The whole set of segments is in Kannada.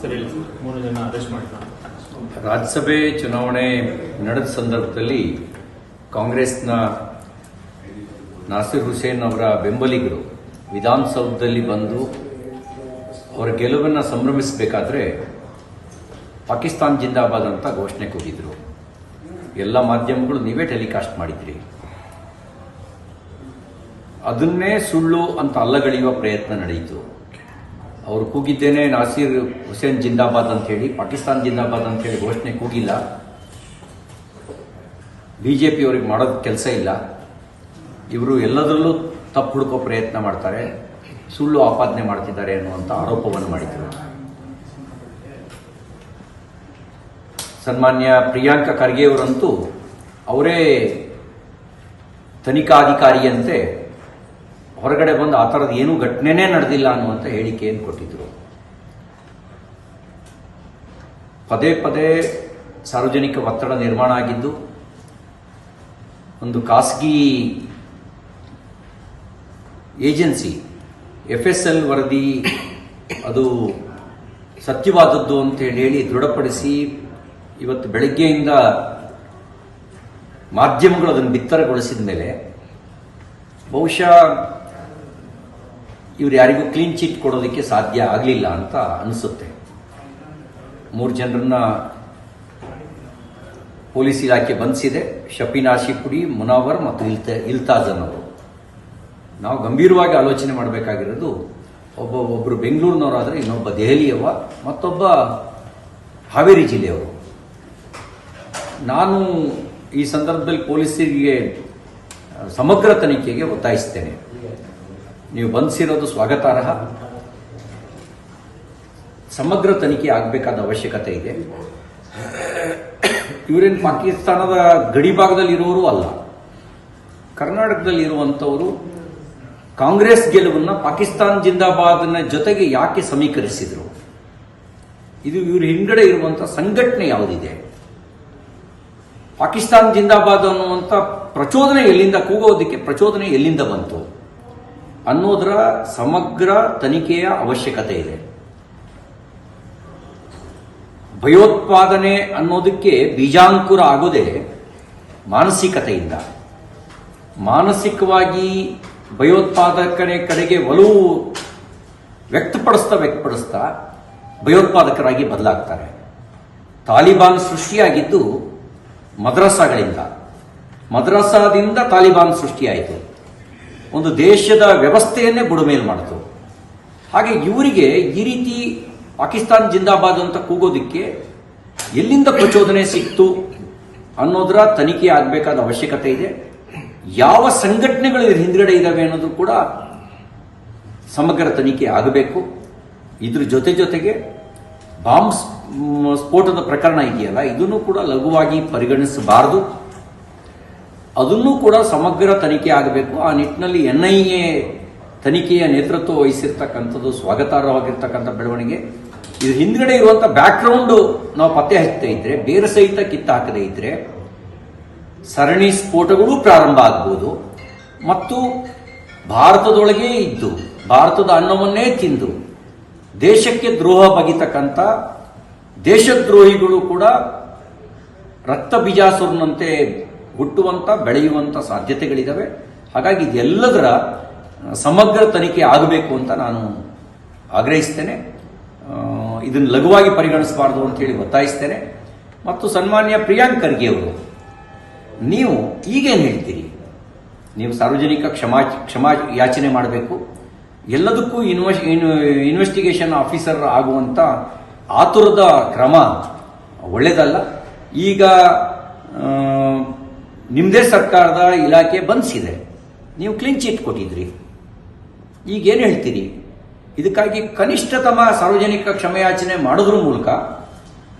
ಸರ್. ಮೂರು ಜನ ಅರೆಸ್ಟ್ ಮಾಡ್ತಾರೆ ರಾಜ್ಯಸಭೆ ಚುನಾವಣೆ ನಡೆದ ಸಂದರ್ಭದಲ್ಲಿ ಕಾಂಗ್ರೆಸ್ನ ನಾಸಿರ್ ಹುಸೇನ್ ಅವರ ಬೆಂಬಲಿಗರು ವಿಧಾನಸೌಧದಲ್ಲಿ ಬಂದು ಅವರ ಗೆಲುವನ್ನು ಸಂಭ್ರಮಿಸಬೇಕಾದ್ರೆ ಪಾಕಿಸ್ತಾನ್ ಜಿಂದಾಬಾದ್ ಅಂತ ಘೋಷಣೆ ಕೂಗಿದ್ರು. ಎಲ್ಲ ಮಾಧ್ಯಮಗಳು ನೀವೇ ಟೆಲಿಕಾಸ್ಟ್ ಮಾಡಿದ್ರಿ. ಅದನ್ನೇ ಸುಳ್ಳು ಅಂತ ಅಲ್ಲಗಳೆಯುವ ಪ್ರಯತ್ನ ನಡೆಯಿತು. ಅವರು ಕೂಗಿದ್ದೇನೆ, ನಾಸೀರ್ ಹುಸೇನ್ ಜಿಂದಾಬಾದ್ ಅಂತ ಹೇಳಿ, ಪಾಕಿಸ್ತಾನ್ ಜಿಂದಾಬಾದ್ ಅಂತ ಹೇಳಿ ಘೋಷಣೆ ಕೂಗಿಲ್ಲ. ಬಿಜೆಪಿ ಅವರಿಗೆ ಮಾಡೋದು ಕೆಲಸ ಇಲ್ಲ. ಇವರು ಎಲ್ಲದರಲ್ಲೂ ತಪ್ಪು ಹುಡುಕೋ ಪ್ರಯತ್ನ ಮಾಡ್ತಾರೆ, ಸುಳ್ಳು ಆಪಾದನೆ ಮಾಡ್ತಿದ್ದಾರೆ ಅನ್ನುವಂಥ ಆರೋಪವನ್ನು ಮಾಡಿದರು. ಸನ್ಮಾನ್ಯ ಪ್ರಿಯಾಂಕ ಖರ್ಗೆಯವರಂತೂ ಅವರೇ ತನಿಖಾಧಿಕಾರಿಯಂತೆ ಹೊರಗಡೆ ಬಂದು ಆ ಥರದ ಏನೂ ಘಟನೆನೇ ನಡೆದಿಲ್ಲ ಅನ್ನುವಂಥ ಹೇಳಿಕೆಯನ್ನು ಕೊಟ್ಟಿದ್ರು. ಪದೇ ಪದೇ ಸಾರ್ವಜನಿಕ ಒತ್ತಡ ನಿರ್ಮಾಣ ಆಗಿದ್ದು, ಒಂದು ಖಾಸಗಿ ಏಜೆನ್ಸಿ ಎಫ್ ಎಸ್ ಎಲ್ ವರದಿ ಅದು ಸತ್ಯವಾದದ್ದು ಅಂತ ಹೇಳಿ ದೃಢಪಡಿಸಿ ಇವತ್ತು ಬೆಳಗ್ಗೆಯಿಂದ ಮಾಧ್ಯಮಗಳು ಅದನ್ನು ಬಿತ್ತರಗೊಳಿಸಿದ ಮೇಲೆ ಬಹುಶಃ ಇವ್ರು ಯಾರಿಗೂ ಕ್ಲೀನ್ ಚಿಟ್ ಕೊಡೋದಕ್ಕೆ ಸಾಧ್ಯ ಆಗಲಿಲ್ಲ ಅಂತ ಅನಿಸುತ್ತೆ. ಮೂರು ಜನರನ್ನ ಪೊಲೀಸ್ ಇಲಾಖೆ ಬಂಧಿಸಿದೆ. ಶಫೀನ್ ಆಶಿಪುಡಿ, ಮುನಾವರ್ ಮತ್ತು ಇಲ್ತ, ಇಲ್ತಾಜನ್ ಅವರು. ನಾವು ಗಂಭೀರವಾಗಿ ಆಲೋಚನೆ ಮಾಡಬೇಕಾಗಿರೋದು ಒಬ್ಬ ಒಬ್ಬರು ಬೆಂಗಳೂರಿನವರಾದರೆ ಇನ್ನೊಬ್ಬ ದೆಹಲಿಯವ ಮತ್ತೊಬ್ಬ ಹಾವೇರಿ ಜಿಲ್ಲೆಯವರು. ನಾನು ಈ ಸಂದರ್ಭದಲ್ಲಿ ಪೊಲೀಸರಿಗೆ ಸಮಗ್ರ ತನಿಖೆಗೆ ಒತ್ತಾಯಿಸ್ತೇನೆ. ನೀವು ಬಂಧಿಸಿರೋದು ಸ್ವಾಗತಾರ್ಹ. ಸಮಗ್ರ ತನಿಖೆ ಆಗಬೇಕಾದ ಅವಶ್ಯಕತೆ ಇದೆ. ಇವರೇನು ಪಾಕಿಸ್ತಾನದ ಗಡಿ ಭಾಗದಲ್ಲಿ ಇರೋರು ಅಲ್ಲ. ಕರ್ನಾಟಕದಲ್ಲಿ ಇರುವಂಥವರು ಕಾಂಗ್ರೆಸ್ ಗೆಲುವನ್ನು ಪಾಕಿಸ್ತಾನ್ ಜಿಂದಾಬಾದ್ನ ಜೊತೆಗೆ ಯಾಕೆ ಸಮೀಕರಿಸಿದರು? ಇದು ಇವ್ರ ಹಿಂಗಡೆ ಇರುವಂಥ ಸಂಘಟನೆ ಯಾವುದಿದೆ? ಪಾಕಿಸ್ತಾನ್ ಜಿಂದಾಬಾದ್ ಅನ್ನುವಂಥ ಪ್ರಚೋದನೆ ಎಲ್ಲಿಂದ, ಕೂಗೋದಕ್ಕೆ ಪ್ರಚೋದನೆ ಎಲ್ಲಿಂದ ಬಂತು? ಅನ್ನೋದರ ಸಮಗ್ರ ತನಿಖೆಯ ಅವಶ್ಯಕತೆ ಇದೆ. ಭಯೋತ್ಪಾದನೆ ಅನ್ನೋದಕ್ಕೆ ಬೀಜಾಂಕುರ ಆಗೋದೇ ಮಾನಸಿಕತೆಯಿಂದ. ಮಾನಸಿಕವಾಗಿ ಭಯೋತ್ಪಾದಕನೆ ಕಡೆಗೆ ಒಲವು ವ್ಯಕ್ತಪಡಿಸ್ತಾ ವ್ಯಕ್ತಪಡಿಸ್ತಾ ಭಯೋತ್ಪಾದಕರಾಗಿ ಬದಲಾಗ್ತಾರೆ. ತಾಲಿಬಾನ್ ಸೃಷ್ಟಿಯಾಗಿದ್ದು ಮದ್ರಸಾಗಳಿಂದ. ಮದ್ರಸಾದಿಂದ ತಾಲಿಬಾನ್ ಸೃಷ್ಟಿಯಾಯಿತು. ಒಂದು ದೇಶದ ವ್ಯವಸ್ಥೆಯನ್ನೇ ಬುಡಮೇಲು ಮಾಡಿತು. ಹಾಗೆ ಇವರಿಗೆ ಈ ರೀತಿ ಪಾಕಿಸ್ತಾನ್ ಜಿಂದಾಬಾದ್ ಅಂತ ಕೂಗೋದಿಕ್ಕೆ ಎಲ್ಲಿಂದ ಪ್ರಚೋದನೆ ಸಿಕ್ತು ಅನ್ನೋದರ ತನಿಖೆ ಆಗಬೇಕಾದ ಅವಶ್ಯಕತೆ ಇದೆ. ಯಾವ ಸಂಘಟನೆಗಳು ಹಿಂದ್ಗಡೆ ಇದ್ದಾವೆ ಅನ್ನೋದು ಕೂಡ ಸಮಗ್ರ ತನಿಖೆ ಆಗಬೇಕು. ಇದ್ರ ಜೊತೆ ಜೊತೆಗೆ ಬಾಂಬ್ ಸ್ಫೋಟದ ಪ್ರಕರಣ ಇದೆಯಲ್ಲ, ಇದನ್ನು ಕೂಡ ಲಘುವಾಗಿ ಪರಿಗಣಿಸಬಾರದು. ಅದನ್ನು ಕೂಡ ಸಮಗ್ರ ತನಿಖೆ ಆಗಬೇಕು. ಆ ನಿಟ್ಟಿನಲ್ಲಿ ಎನ್ ಐ ಎ ತನಿಖೆಯ ನೇತೃತ್ವ ವಹಿಸಿರ್ತಕ್ಕಂಥದ್ದು, ಸ್ವಾಗತಾರ್ಹವಾಗಿರ್ತಕ್ಕಂಥ ಬೆಳವಣಿಗೆ. ಇದು ಹಿಂದ್ಗಡೆ ಇರುವಂಥ ಬ್ಯಾಕ್ಗ್ರೌಂಡು ನಾವು ಪತ್ತೆ ಹಚ್ಚದೇ ಇದ್ರೆ, ಬೇರೆ ಸಹಿತ ಕಿತ್ತ ಹಾಕದೇ ಇದ್ರೆ, ಸರಣಿ ಸ್ಫೋಟಗಳು ಪ್ರಾರಂಭ ಆಗ್ಬೋದು. ಮತ್ತು ಭಾರತದೊಳಗೆ ಇದ್ದು, ಭಾರತದ ಅನ್ನವನ್ನೇ ತಿಂದು, ದೇಶಕ್ಕೆ ದ್ರೋಹ ಬಗಿತಕ್ಕಂಥ ದೇಶದ್ರೋಹಿಗಳು ಕೂಡ ರಕ್ತ ಬೀಜಾಸುರನಂತೆ ಹುಟ್ಟುವಂತ ಬೆಳೆಯುವಂಥ ಸಾಧ್ಯತೆಗಳಿದ್ದಾವೆ ಹಾಗಾಗಿ ಇದೆಲ್ಲದರ ಸಮಗ್ರ ತನಿಖೆ ಆಗಬೇಕು ಅಂತ ನಾನು ಆಗ್ರಹಿಸ್ತೇನೆ. ಇದನ್ನು ಲಘುವಾಗಿ ಪರಿಗಣಿಸಬಾರದು ಅಂತೇಳಿ ಒತ್ತಾಯಿಸ್ತೇನೆ. ಮತ್ತು ಸನ್ಮಾನ್ಯ ಪ್ರಿಯಾಂಕ್ ಖರ್ಗೆ ಅವರು, ನೀವು ಈಗೇನು ಹೇಳ್ತೀರಿ? ನೀವು ಸಾರ್ವಜನಿಕ ಕ್ಷಮಾ ಕ್ಷಮಾ ಯಾಚನೆ ಮಾಡಬೇಕು. ಎಲ್ಲದಕ್ಕೂ ಇನ್ವೆಸ್ ಇನ್ವೆಸ್ಟಿಗೇಷನ್ ಆಫೀಸರ್ ಆಗುವಂಥ ಆತುರದ ಕ್ರಮ ಒಳ್ಳೆಯದಲ್ಲ ಈಗ ನಿಮ್ಮದೇ ಸರ್ಕಾರದ ಇಲಾಖೆ ಬಂಧಿಸಿದೆ ನೀವು ಕ್ಲೀನ್ ಚೀಟ್ ಕೊಟ್ಟಿದ್ರಿ. ಈಗೇನು ಹೇಳ್ತೀರಿ? ಇದಕ್ಕಾಗಿ ಕನಿಷ್ಠತಮ ಸಾರ್ವಜನಿಕ ಕ್ಷಮೆಯಾಚನೆ ಮಾಡೋದ್ರ ಮೂಲಕ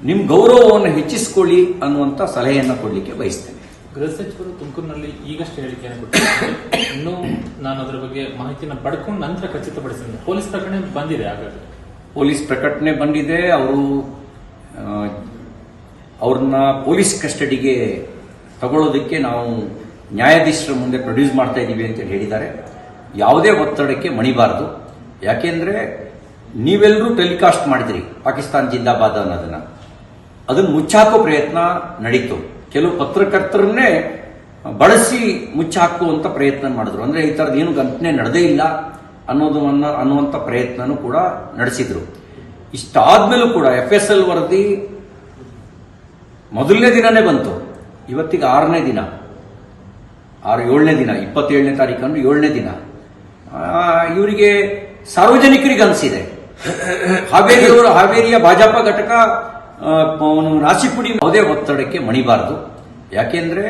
ನಿಮ್ಮ ಗೌರವವನ್ನು ಹೆಚ್ಚಿಸಿಕೊಳ್ಳಿ ಅನ್ನುವಂಥ ಸಲಹೆಯನ್ನು ಕೊಡಲಿಕ್ಕೆ ಬಯಸ್ತೇನೆ. ಗೃಹ ಸಚಿವರು ತುಮಕೂರಿನಲ್ಲಿ ಈಗಷ್ಟೇ ಹೇಳಿಕೆಯನ್ನು ಕೊಟ್ಟಿದ್ದಾರೆ ಇನ್ನೂ ನಾನು ಅದರ ಬಗ್ಗೆ ಮಾಹಿತಿಯನ್ನು ಪಡ್ಕೊಂಡು ನಂತರ ಖಚಿತಪಡಿಸಿದ್ದೆ ಪೊಲೀಸ್ ಪ್ರಕಟಣೆ ಬಂದಿದೆ ಹಾಗಾದ್ರೆ. ಪೊಲೀಸ್ ಪ್ರಕಟಣೆ ಬಂದಿದೆ. ಅವರು ಅವ್ರನ್ನ ಪೊಲೀಸ್ ಕಸ್ಟಡಿಗೆ ತಗೊಳ್ಳೋದಕ್ಕೆ ನಾವು ನ್ಯಾಯಾಧೀಶರ ಮುಂದೆ ಪ್ರೊಡ್ಯೂಸ್ ಮಾಡ್ತಾ ಇದ್ದೀವಿ ಅಂತ ಹೇಳಿದ್ದಾರೆ. ಯಾವುದೇ ಒತ್ತಡಕ್ಕೆ ಮಣಿಬಾರದು. ಯಾಕೆಂದರೆ ನೀವೆಲ್ಲರೂ ಟೆಲಿಕಾಸ್ಟ್ ಮಾಡಿದ್ರಿ, ಪಾಕಿಸ್ತಾನ್ ಜಿಂದಾಬಾದ್ ಅನ್ನೋದನ್ನು. ಅದನ್ನು ಮುಚ್ಚಾಕೋ ಪ್ರಯತ್ನ ನಡೀತು. ಕೆಲವು ಪತ್ರಕರ್ತರನ್ನೇ ಬಳಸಿ ಮುಚ್ಚಾಕುವಂಥ ಪ್ರಯತ್ನ ಮಾಡಿದ್ರು. ಅಂದರೆ ಈ ಥರದ್ದು ಏನು ಘಟನೆ ನಡೆದೇ ಇಲ್ಲ ಅನ್ನೋದು ಅನ್ನೋ- ಅನ್ನುವಂಥ ಪ್ರಯತ್ನನೂ ಕೂಡ ನಡೆಸಿದ್ರು. ಇಷ್ಟಾದ್ಮೇಲೂ ಕೂಡ ಎಫ್ ಎಸ್ ಎಲ್ ವರದಿ ಮೊದಲನೇ ದಿನನೇ ಬಂತು. ಇವತ್ತಿಗೆ ಆರನೇ ದಿನ. ಆರು, ಏಳನೇ ದಿನ, ಇಪ್ಪತ್ತೇಳನೇ ತಾರೀಕು ಅಂದ್ರೆ ಏಳನೇ ದಿನ. ಇವರಿಗೆ ಸಾರ್ವಜನಿಕರಿಗೆ ಅನಿಸಿದೆ ಹಾವೇರಿಯವರು, ಹಾವೇರಿಯ ಭಾಜಪ ಘಟಕ ರಾಶಿಪುಡಿ ಯಾವುದೇ ಒತ್ತಡಕ್ಕೆ ಮಣಿಬಾರದು. ಯಾಕೆಂದ್ರೆ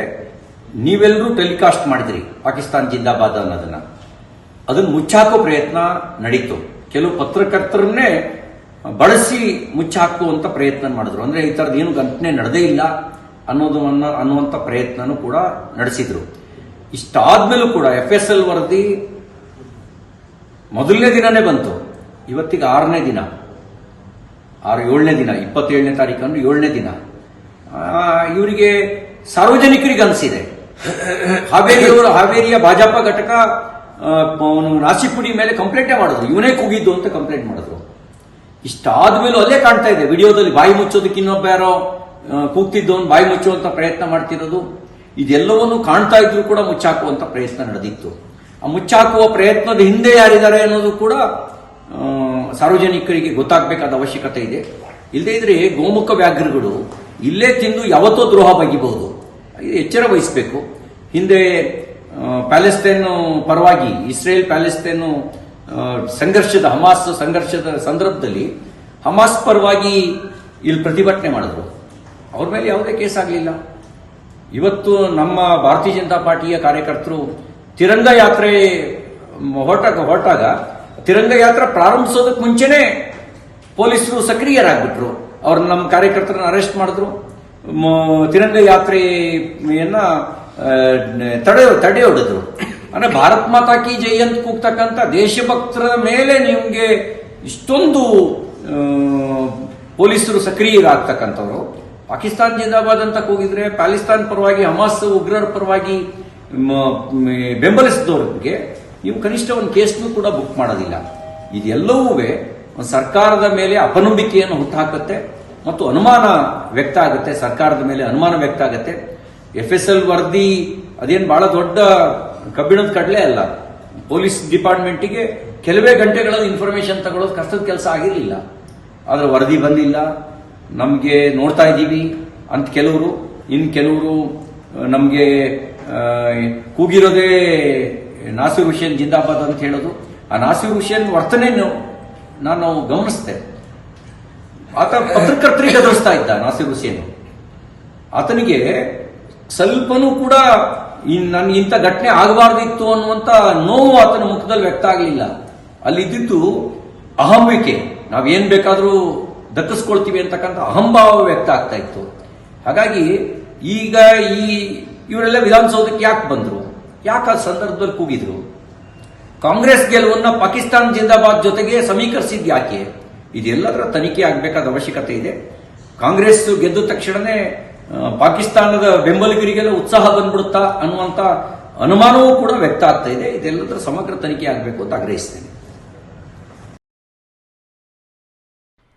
ನೀವೆಲ್ಲರೂ ಟೆಲಿಕಾಸ್ಟ್ ಮಾಡಿದ್ರಿ, ಪಾಕಿಸ್ತಾನ್ ಜಿಂದಾಬಾದ್ ಅನ್ನೋದನ್ನ. ಅದನ್ನು ಮುಚ್ಚಾಕೋ ಪ್ರಯತ್ನ ನಡೀತು. ಕೆಲವು ಪತ್ರಕರ್ತರನ್ನೇ ಬಳಸಿ ಮುಚ್ಚಾಕುವಂತ ಪ್ರಯತ್ನ ಮಾಡಿದ್ರು. ಅಂದ್ರೆ ಈ ತರದ್ ಏನು ಘಟನೆ ನಡೆದೇ ಇಲ್ಲ. ಅನ್ನೋದು ಅನ್ನೋ- ಅನ್ನುವಂಥ ಪ್ರಯತ್ನನೂ ಕೂಡ ನಡೆಸಿದ್ರು. ಇಷ್ಟಾದ್ಮೇಲೂ ಕೂಡ ಎಫ್ ಎಸ್ ಎಲ್ ವರದಿ ಮೊದಲನೇ ದಿನನೇ ಬಂತು. ಇವತ್ತಿಗೆ ಆರನೇ ದಿನ. ಆರು ಏಳನೇ ದಿನ, ಇಪ್ಪತ್ತೇಳನೇ ತಾರೀಕು ಅಂದ್ರೆ ಏಳನೇ ದಿನ. ಇವರಿಗೆ ಸಾರ್ವಜನಿಕರಿಗೆ ಅನಿಸಿದೆ. ಹಾವೇರಿಯವರು ಹಾವೇರಿಯ ಭಾಜಪ ಘಟಕ ರಾಶಿಪುಡಿ ಮೇಲೆ ಕಂಪ್ಲೇಂಟೇ ಮಾಡಿದ್ರು. ಇವನೇ ಕುಗಿದ್ದು ಅಂತ ಕಂಪ್ಲೇಂಟ್ ಮಾಡಿದ್ರು. ಇಷ್ಟಾದ್ಮೇಲೂ ಅಲ್ಲೇ ಕಾಣ್ತಾ ಇದೆ. ವಿಡಿಯೋದಲ್ಲಿ ಬಾಯಿ ಮುಚ್ಚೋದಕ್ಕೆ ಇನ್ನೊಬ್ಬ ಯಾರೋ ಕೂಗ್ತಿದ್ದವನು ಬಾಯಿ ಮುಚ್ಚುವಂತ ಪ್ರಯತ್ನ ಮಾಡ್ತಿರೋದು, ಇದೆಲ್ಲವನ್ನು ಕಾಣ್ತಾ ಇದ್ರು ಕೂಡ ಮುಚ್ಚಾಕುವಂತ ಪ್ರಯತ್ನ ನಡೆದಿತ್ತು. ಆ ಮುಚ್ಚಾಕುವ ಪ್ರಯತ್ನದ ಹಿಂದೆ ಯಾರಿದ್ದಾರೆ ಅನ್ನೋದು ಕೂಡ ಸಾರ್ವಜನಿಕರಿಗೆ ಗೊತ್ತಾಗಬೇಕಾದ ಅವಶ್ಯಕತೆ ಇದೆ. ಇಲ್ಲದೇ ಇದ್ರೆ ಗೋಮುಖ ವ್ಯಾಘ್ರಗಳು ಇಲ್ಲೇ ತಿಂದು ಯಾವತ್ತೋ ದ್ರೋಹ ಬಗಿಬಹುದು. ಎಚ್ಚರ ವಹಿಸಬೇಕು. ಹಿಂದೆ ಪ್ಯಾಲೆಸ್ತೇನ್ ಪರವಾಗಿ, ಇಸ್ರೇಲ್ ಪ್ಯಾಲೆಸ್ತೇನು ಸಂಘರ್ಷದ, ಹಮಾಸ್ ಸಂಘರ್ಷದ ಸಂದರ್ಭದಲ್ಲಿ ಹಮಾಸ್ ಪರವಾಗಿ ಇಲ್ಲಿ ಪ್ರತಿಭಟನೆ ಮಾಡಿದ್ರು. ಅವ್ರ ಮೇಲೆ ಯಾವುದೇ ಕೇಸ್ ಆಗಲಿಲ್ಲ. ಇವತ್ತು ನಮ್ಮ ಭಾರತೀಯ ಜನತಾ ಪಾರ್ಟಿಯ ಕಾರ್ಯಕರ್ತರು ತಿರಂಗ ಯಾತ್ರೆ ಹೊರಟಾಗ ಹೊರಟಾಗ ತಿರಂಗ ಯಾತ್ರೆ ಪ್ರಾರಂಭಿಸೋದಕ್ಕೆ ಮುಂಚೆನೇ ಪೊಲೀಸರು ಸಕ್ರಿಯರಾಗ್ಬಿಟ್ರು. ಅವ್ರನ್ನ ನಮ್ಮ ಕಾರ್ಯಕರ್ತರನ್ನ ಅರೆಸ್ಟ್ ಮಾಡಿದ್ರು. ತಿರಂಗ ಯಾತ್ರೆಯನ್ನ ತಡೆ ತಡೆ ಹೊಡೆದ್ರು. ಅಂದ್ರೆ ಭಾರತ್ ಮಾತಾ ಕಿ ಜೈ ಅಂತ ಕೂಗ್ತಕ್ಕಂಥ ದೇಶಭಕ್ತರ ಮೇಲೆ ನಿಮಗೆ ಇಷ್ಟೊಂದು ಪೊಲೀಸರು ಸಕ್ರಿಯರಾಗ್ತಕ್ಕಂಥವ್ರು. ಪಾಕಿಸ್ತಾನ್ ಜಿಂದಾಬಾದ್ ಅಂತ ಹೋಗಿದ್ರೆ ಪ್ಯಾಲಿಸ್ತಾನ್ ಪರವಾಗಿ, ಹಮಾಸ್ ಉಗ್ರರ ಪರವಾಗಿ ಬೆಂಬಲಿಸಿದವ್ರಿಗೆ ನೀವು ಕನಿಷ್ಠ ಒಂದು ಕೇಸ್ನು ಕೂಡ ಬುಕ್ ಮಾಡೋದಿಲ್ಲ. ಇದೆಲ್ಲವೂ ಒಂದು ಸರ್ಕಾರದ ಮೇಲೆ ಅಪನಂಬಿಕೆಯನ್ನು ಹುಟ್ಟುಹಾಕುತ್ತೆ ಮತ್ತು ಅನುಮಾನ ವ್ಯಕ್ತ ಆಗುತ್ತೆ, ಸರ್ಕಾರದ ಮೇಲೆ ಅನುಮಾನ ವ್ಯಕ್ತ ಆಗುತ್ತೆ. ಎಫ್ ಎಸ್ ಎಲ್ ವರದಿ, ಅದೇನು ಬಹಳ ದೊಡ್ಡ ಕಬ್ಬಿಣದ ಕಡಲೆ ಅಲ್ಲ. ಪೊಲೀಸ್ ಡಿಪಾರ್ಟ್ಮೆಂಟಿಗೆ ಕೆಲವೇ ಗಂಟೆಗಳಲ್ಲಿ ಇನ್ಫಾರ್ಮೇಶನ್ ತಗೊಳ್ಳೋದು ಕಷ್ಟದ ಕೆಲಸ ಆಗಿರಲಿಲ್ಲ. ಆದರೆ ವರದಿ ಬಂದಿಲ್ಲ. ನಮಗೆ ನೋಡ್ತಾ ಇದ್ದೀವಿ ಅಂತ ಕೆಲವರು. ಇನ್ನು ಕೆಲವರು ನಮಗೆ ಕೂಗಿರೋದೇ ನಾಸಿರ್ ಹುಸೇನ್ ಜಿಂದಾಬಾದ್ ಅಂತ ಹೇಳೋದು. ಆ ನಾಸಿರ್ ಹುಸೇನ್ ವರ್ತನೆ ನಾನು ಗಮನಿಸಿದೆ ಆತ ಪತ್ರಕರ್ತರಿಗೆ ಎದುರಿಸ್ತಾ ಇದ್ದ ನಾಸಿರ್ ಹುಸೇನ್. ಆತನಿಗೆ ಸ್ವಲ್ಪನೂ ಕೂಡ ನನ್ ಇಂಥ ಘಟನೆ ಆಗಬಾರ್ದಿತ್ತು ಅನ್ನುವಂತ ನೋವು ಆತನ ಮುಖದಲ್ಲಿ ವ್ಯಕ್ತ ಆಗಲಿಲ್ಲ. ಅಲ್ಲಿದ್ದಿದ್ದು ಅಹಂಬಿಕೆ ನಾವೇನ್ ಬೇಕಾದ್ರೂ ದಕ್ಕಿಸ್ಕೊಳ್ತೀವಿ ಅಂತಕ್ಕಂಥ ಅಹಂಭಾವ ವ್ಯಕ್ತ ಆಗ್ತಾ ಇತ್ತು. ಹಾಗಾಗಿ ಈಗ ಈ ಇವರೆಲ್ಲ ವಿಧಾನಸೌಧಕ್ಕೆ ಯಾಕೆ ಬಂದರು? ಯಾಕೆ ಆ ಸಂದರ್ಭದಲ್ಲಿ ಕೂಗಿದ್ರು? ಕಾಂಗ್ರೆಸ್ ಗೆಲುವನ್ನ ಪಾಕಿಸ್ತಾನ ಜಿಂದಾಬಾದ್ ಜೊತೆಗೆ ಸಮೀಕರಿಸಿದ್ ಯಾಕೆ? ಇದೆಲ್ಲದರ ತನಿಖೆ ಆಗಬೇಕಾದ ಅವಶ್ಯಕತೆ ಇದೆ. ಕಾಂಗ್ರೆಸ್ ಗೆದ್ದ ತಕ್ಷಣನೇ ಪಾಕಿಸ್ತಾನದ ಬೆಂಬಲಿಗರಿಗೆಲ್ಲ ಉತ್ಸಾಹ ಬಂದ್ಬಿಡುತ್ತಾ ಅನ್ನುವಂತ ಅನುಮಾನವೂ ಕೂಡ ವ್ಯಕ್ತ ಆಗ್ತಾ ಇದೆ. ಇದೆಲ್ಲದರ ಸಮಗ್ರ ತನಿಖೆ ಆಗಬೇಕು ಅಂತ ಆಗ್ರಹಿಸ್ತೇನೆ.